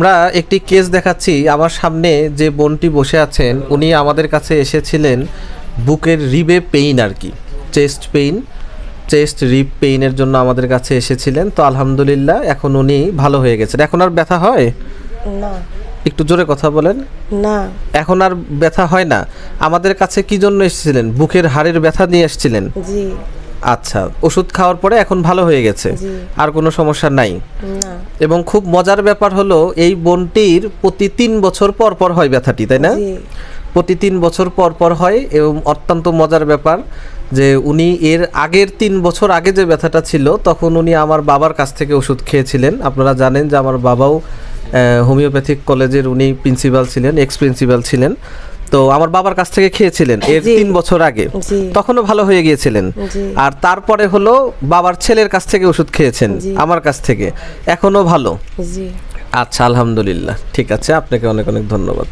আমরা একটি কেস দেখাচ্ছি। আমার সামনে যে বোনটি বসে আছেন উনি আমাদের কাছে এসেছিলেন বুকের রিবে পেইন আর কি চেস্ট পেইন। চেস্ট রিব পেইনের জন্য আমাদের কাছে এসেছিলেন। তো আলহামদুলিল্লাহ এখন উনি ভালো হয়ে গেছেন। এখন আর ব্যথা হয়? না। একটু জোরে কথা বলেন। না। এখন আর ব্যথা হয় না? আমাদের কাছে কি জন্য এসেছিলেন? বুকের হাড়ের ব্যথা নিয়ে এসেছিলেন? জি। আচ্ছা ওষুধ খাওয়ার পরে এখন ভালো হয়ে গেছে। আর কোনো সমস্যা নাই। এবং খুব মজার ব্যাপার হলো এই বোনটির প্রতি তিন বছর পর পর হয় ব্যথাটি তাই না? প্রতি তিন বছর পর পর হয় এবং অত্যন্ত মজার ব্যাপার যে উনি এর আগের তিন বছর আগে যে ব্যথাটা ছিল তখন উনি আমার বাবার কাছ থেকে ওষুধ খেয়েছিলেন। আপনারা জানেন যে আমার বাবাও হোমিওপ্যাথিক কলেজের উনি প্রিন্সিপাল ছিলেন এক্স প্রিন্সিপাল ছিলেন। তো আমার বাবার কাছ থেকে খেয়েছিলেন এর তিন বছর আগে। তখনও ভালো হয়ে গিয়েছিলেন। আর তারপরে হলো বাবার ছেলের কাছ থেকে ওষুধ খেয়েছেন আমার কাছ থেকে। এখনও ভালো। আচ্ছা আলহামদুলিল্লাহ। ঠিক আছে আপনাকে অনেক অনেক ধন্যবাদ।